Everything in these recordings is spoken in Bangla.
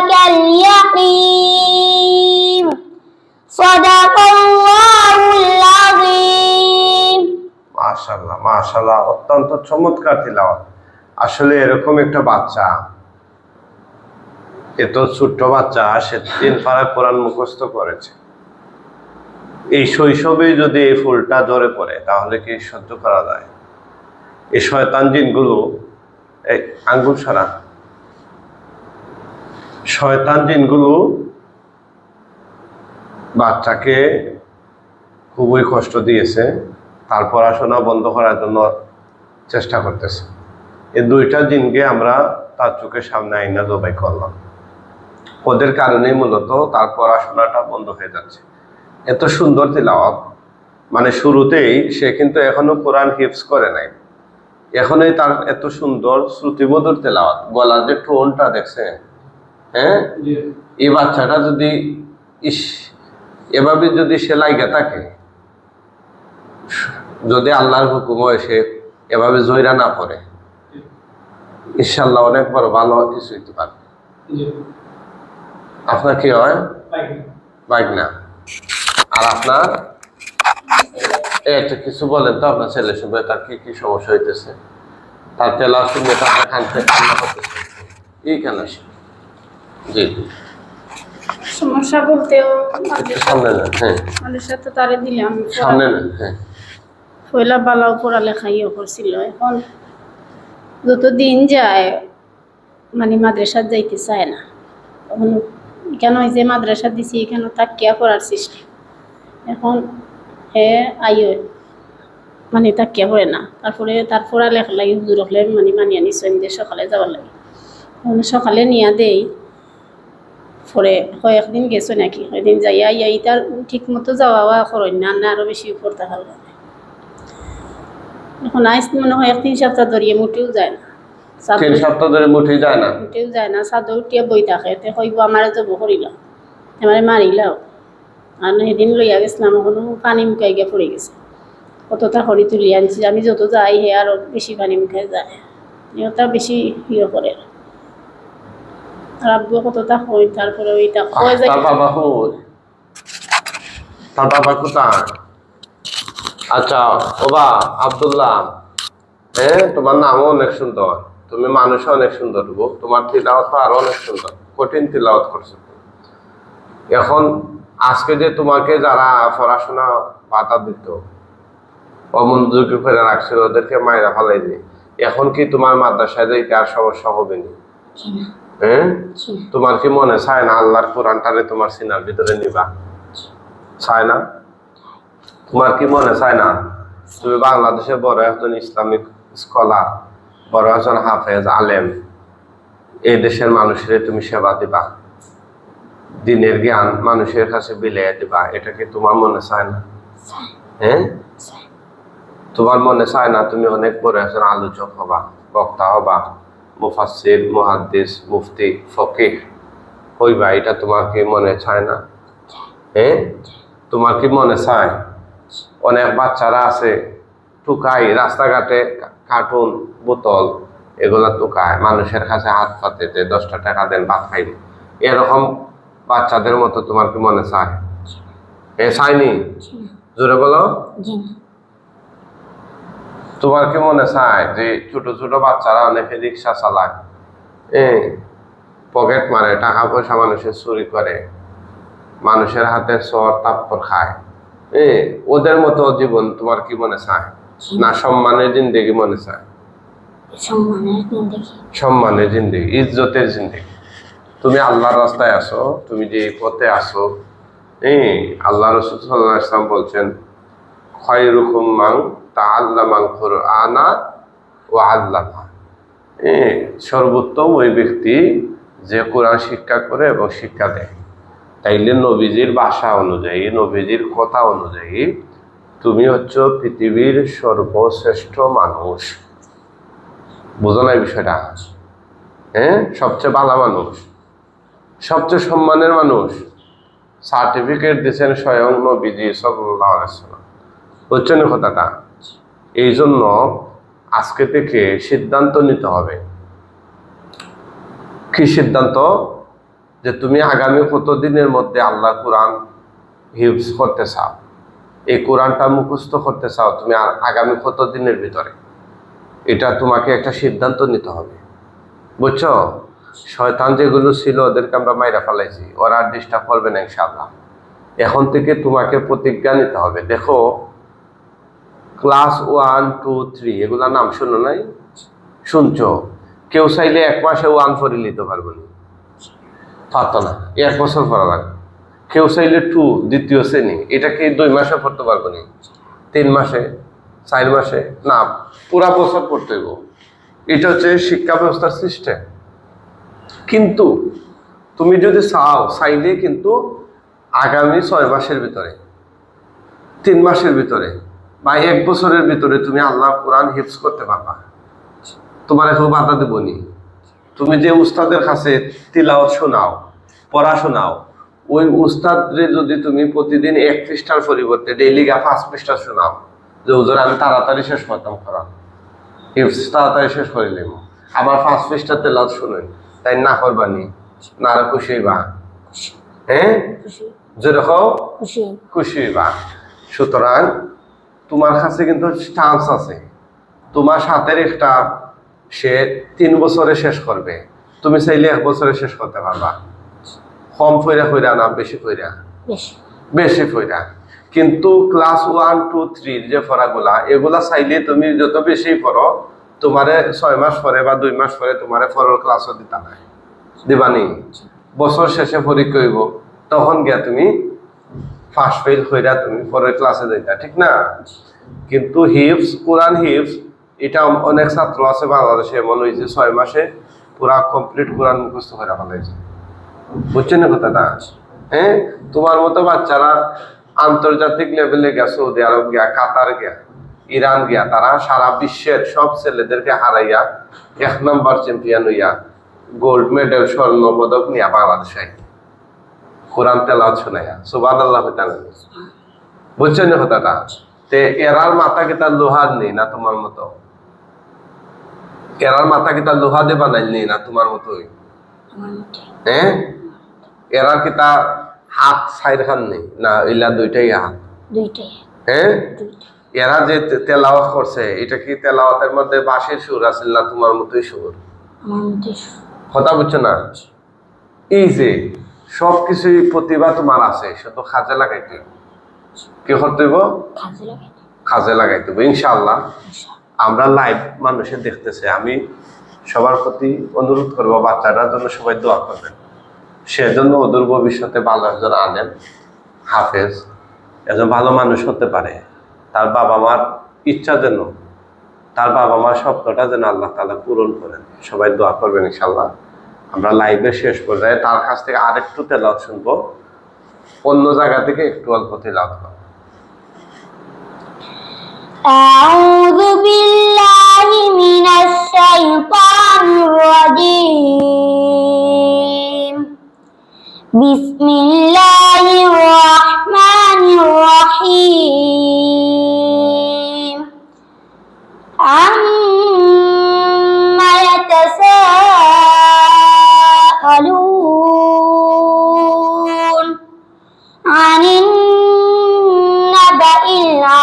يأتيك اليقين صدق الله العظيم মাশাল্লাহ মাশাল্লাহ অত্যন্ত চমৎকার তিলাওয়াত আসলে এরকম একটা বাচ্চা এত ছোট্ট বাচ্চা সে তিন পাড়ায় কোরআন মুখস্থ করেছে এই শৈশবে যদি এই ফুলটা জ্বরে পড়ে তাহলে কি সহ্য করা যায় এই শয়তান জিনগুলো এই আঙ্গুল সারা শয়তান জিনগুলো বাচ্চাকে খুবই কষ্ট দিয়েছে তার পড়াশোনা বন্ধ করার জন্য চেষ্টা করতেছে। এই দুইটা দিনকে আমরা তার চোখের সামনে আইনা জবাই করলাম। ওদের কারণেই মূলত তার পড়াশোনাটা বন্ধ হয়ে যাচ্ছে। এত সুন্দর তিলাওয়াত। মানে শুরুতেই সে কিন্তু এখনও কোরআন হিপস করে নাই। এখনই তার এত সুন্দর শ্রুতিমধুর তেলাওয়াত। গলার যে টোনটা দেখছে হ্যাঁ? এই বাচ্চাটা যদি ইস এভাবে যদি সে লাইগা থাকে যদি আল্লাহর হুকুম হয় সে এভাবে জয়রা না পড়ে ইনশাল্লাহ অনেক বড় ভালো কিছু হইতে পারে। আপনার কি হয়? বাইক না আর আপনার? একটা কিছু বলেন তো আপনার ছেলে শুনবে তার কি কি সমস্যা হইতেছে? তার তেলা শুনবে তার কান্না করতেছে এই কেন জি। সমস্যা বলতেও সামনে হ্যাঁ। আমাদের সাথে তারে দিলাম সামনে হ্যাঁ। পয়লা ইয়ে করছিল। এখন যত দিন যায় মানে মাদ্রাসাত যাইতে চায় না। তখন কেন ওই যে মাদ্রাসা দিছি এখানে তাকিয়া পড়ার সিস্টেম এখন হে আইও মানে তাকিয়া পড়ে না। তারপরে তার পড়ালেখা লাগে হুজুর হলে মানে মানিয়ে নিশ্চয় সকালে যাওয়ার লাগে। সকালে নিয়া পরে কয়েকদিন গেছো নাকি? কয়েকদিন যাইয়া ইয়া ইতার ঠিক মতো যাওয়া করেন না না আরও বেশি উপর থাকার কারণে এখন আইস মনে হয় এক তিন সপ্তাহ ধরিয়ে মোটেও যায় না। তিন সপ্তাহ ধরে মুঠেই যায় না? মোটেও যায় না চাদর উঠিয়া বই থাকে তে কইব আমার যাব করিলাম এবারে মারিলাও। আর সেদিন লইয়া গেছিলাম এখনও পানি মুখাই গিয়ে পড়ে গেছে। কতটা আনছি আমি যত যাই হে আরও বেশি পানি মুখাই যায়। বেশি ইয়ে করে আর আব্বু কতটা কই তারপরে ওইটা কয় যে তার বাবা কই তার বাবা কোথায়? আচ্ছা ওবা আব্দুল্লাহ। হ্যাঁ তোমার নামও অনেক সুন্দর। তুমি মানুষও অনেক সুন্দর গো তোমার তিলাওয়াত আরও অনেক সুন্দর। কঠিন তিলাওয়াত করছ। এখন আজকে যে তোমাকে যারা পড়াশোনা বাধা দিত অমনোযোগী করে রাখছিল ওদেরকে মায়েরা ফালাই দিয়ে এখন কি তোমার মাদ্রাসায় যাইতে আর সমস্যা হবে না? হ্যাঁ? তোমার কি মনে চায় না আল্লাহর কোরআনটারে তোমার সিনার ভিতরে নিবা? চায় না? তোমার কি মনে চায় না? তুমি বাংলাদেশে বড় একজন ইসলামিক স্কলার বড় একজন হাফেজ আলেম। এই দেশের মানুষের তুমি সেবা দিবা। দিনের জ্ঞান মানুষের কাছে বিলিয়ে দিবা। এটা কি তোমার মনে চায় না? হ্যাঁ? তোমার মনে চায় না তুমি অনেক বড় একজন আলোচক হবা বক্তা হবা? মুফাসির মুহাদ্দিস মুফতি ফকিহ। হইবা এটা তোমার কি মনে চায় না? হ্যাঁ তোমার কি মনে চায়? অনেক বাচ্চারা আছে টুকাই রাস্তাঘাটে কার্টুন বোতল এগুলা টুকায়। মানুষের কাছে হাত পাতে যে দশটা টাকা দেন ভাত খাইবে। এরকম বাচ্চাদের মতো তোমার কি মনে চায়? এ চায়নি? জোরে বলো। তোমার কি মনে চায় যে ছোট ছোট বাচ্চারা অনেকে রিক্সা চালায়? এ পকেট মারে টাকা পয়সা মানুষের চুরি করে মানুষের হাতে সর তাপ্পর খায়। এ ওদের মতো জীবন তোমার কি মনে চায়? না সম্মানের জিন্দেগি মনে চায়? সম্মানের জিন্দেগি। ইজ্জতের জিন্দেগি। তুমি আল্লাহর রাস্তায় আসো তুমি যে পথে আসো এই আল্লাহ রসুল সাল্লাহ ইসলাম বলছেন খয়রুকুম মাং সর্বোত্তম ওই ব্যক্তি যে কোরআন শিক্ষা করে এবং শিক্ষা দেয়। তাইলে নবীজির ভাষা অনুযায়ী, নবীজির কথা অনুযায়ী তুমি হচ্ছ পৃথিবীর সর্বশ্রেষ্ঠ মানুষ। বোঝো না বিষয়টা? হ্যাঁ সবচেয়ে ভালো মানুষ, সবচেয়ে সম্মানের মানুষ। সার্টিফিকেট দিয়েছেন স্বয়ং নবীজি আলাইসাল্লাম হচ্ছে না কথাটা? এই জন্য আজকে থেকে সিদ্ধান্ত নিতে হবে। কি সিদ্ধান্ত? যে তুমি আগামী কত দিনের মধ্যে আল্লাহ কোরআন হিউজ করতে চাও? এই কোরআনটা মুখস্থ করতে চাও তুমি আগামী কত দিনের ভিতরে? এটা তোমাকে একটা সিদ্ধান্ত নিতে হবে। বুঝছ? শয়তান যেগুলো ছিল ওদেরকে আমরা মাইরা ফেলাইছি। ওরা আর ডিস্টার্ব করবে না ইনশাল্লাহ এখন থেকে তোমাকে প্রতিজ্ঞা নিতে হবে। দেখো ক্লাস ওয়ান, টু, থ্রি এগুলা নাম শুনো নাই? শুনছো? কেউ চাইলে এক মাসে ওয়ান ফোরে নিতে পারবে না। পারতো না। এক বছর পড়া লাগবে। কেউ চাইলে টু, দ্বিতীয় শ্রেণি এটাকে দুই মাসে পড়তে পারব না? তিন মাসে? চার মাসে? না, পুরা বছর পড়তে হইব। এটা হচ্ছে শিক্ষা ব্যবস্থার সিস্টেম কিন্তু তুমি যদি চাও, চাইলে কিন্তু আগামী ছয় মাসের ভিতরে, তিন মাসের ভিতরে বা এক বছরের ভিতরে তুমি আল্লাহ কোরআন হিফজ করতে পারবা। তোমার এখন বাধা দেবনি তুমি যে উস্তাদের কাছে তিলাওয়াত শোনাও পড়া শোনাও ওই উস্তাদরে যদি তুমি প্রতিদিন এক পৃষ্ঠার পরিবর্তে ডেইলি গা পাঁচ পৃষ্ঠা শোনাও যে ওজোর আমি তাড়াতাড়ি শেষ করতাম করা হিফজ তাড়াতাড়ি শেষ করিলাম আবার পাঁচ পৃষ্ঠা তেলাওয়াত শুনেন। তাই না করবানি না? আর খুশি বা হ্যাঁ? যেরকম খুশি। বা সুতরাং তোমার কাছে কিন্তু চান্স আছে। তোমার সাথের একটা সে তিন বছরে শেষ করবে। তুমি চাইলে এক বছরে শেষ করতে পারবা। কম ফইরা ফইরা না বেশি ফইরা বেশি। ফইরা কিন্তু ক্লাস ওয়ান টু থ্রির যে ফরাগুলা এগুলা চাইলে তুমি যত বেশি পড়ো তোমারে ছয় মাস পরে বা দুই মাস পরে তোমারে ফরের ক্লাসও দিতা নাই। দিবানি বছর শেষে পরীক্ষা হইব তখন গিয়া তুমি ফার্স্ট ফেল হইরা তুমি পরের ক্লাসে যাইতা, ঠিক না? কিন্তু হিপস কোরআন হিপস এটা অনেক ছাত্র আছে বাংলাদেশে, এমন হয়েছে ছয় মাসে পুরা কমপ্লিট কোরআন মুখস্থ করে ফেলাইছে। বুঝছেন না কথাটা? হ্যাঁ? তোমার মতো বাচ্চারা আন্তর্জাতিক লেভেলে গিয়া, সৌদি আরব গিয়া, কাতার গিয়া, ইরান গিয়া, তারা সারা বিশ্বের সব ছেলেদেরকে হারাইয়া, এক নম্বর চ্যাম্পিয়ন হইয়া গোল্ড মেডেল স্বর্ণ পদক নিয়ে বাংলাদেশে। কোরআন তেলাওয়াত আল্লাহ বুঝছেন না কথাটা? তে এরার মাথা কি তার লোহার নেই না তোমার মতো? এরার মাথা কি তার লোহা দিয়ে না তোমার মতোই? হ্যাঁ এরার কি তা হাত সাইড খান নেই? না ইলা দুইটাই হাত। হ্যাঁ এরা যে তেলাওয়াত করছে এটা কি তেলাওয়াতের মধ্যে বাঁশির সুর আছে না তোমার মতোই সুর? কথা বুঝছ না? এই যে সব কিছুই প্রতিভা তোমার আছে শুধু কাজে লাগাইতে। কি করতে হইব কাজে লাগে কাজে লাগাইতে হইব ইনশাআল্লাহ। আমরা লাইভ মানুষের দেখতেছে আমি সবার প্রতি অনুরোধ করব বাচ্চাটার জন্য সবাই দোয়া করবেন। সেজন্য ওদের ভবিষ্যতে ভালো একজন আনেন হাফেজ একজন ভালো মানুষ হতে পারে। তার বাবা মার ইচ্ছা যেন তার বাবা মার স্বপ্নটা যেন আল্লাহ তালা পূরণ করেন। সবাই দোয়া করবেন ইনশাল্লাহ আমরা লাইভে শেষ পর্যায়ে তার কাছ থেকে আরেকটু তেলাওয়াত শুনবো অন্য জায়গা থেকে একটু অল্প তেলাওয়াত করবো أعوذ بالله من الشيطان الرجيم بسم الله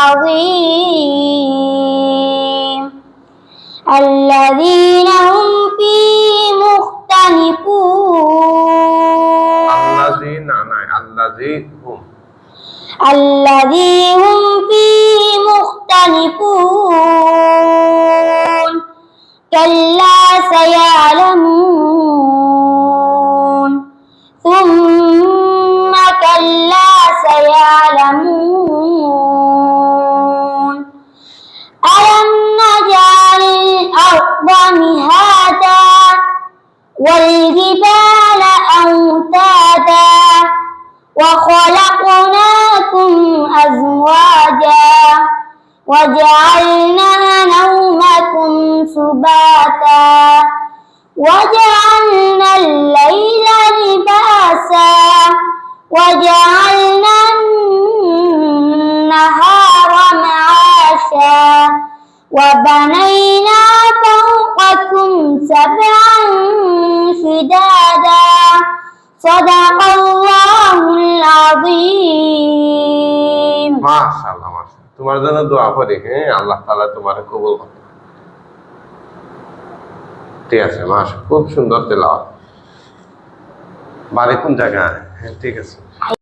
عظيم الذين هم فيه مختلفون. الذين نعم، هم. في فيه مختلفون. كلا أزواجا وجعلنا نومكم سباتا. وجعلنا الليل لباسا. وجعلنا النهار معاشا. وبنينا فوقكم তোমার জন্য দোয়া করি হ্যাঁ? আল্লাহ তালা তোমার কবুল করে ঠিক আছে মাস খুব সুন্দর তেলা বাড়ি কোন জায়গায়? হ্যাঁ ঠিক আছে।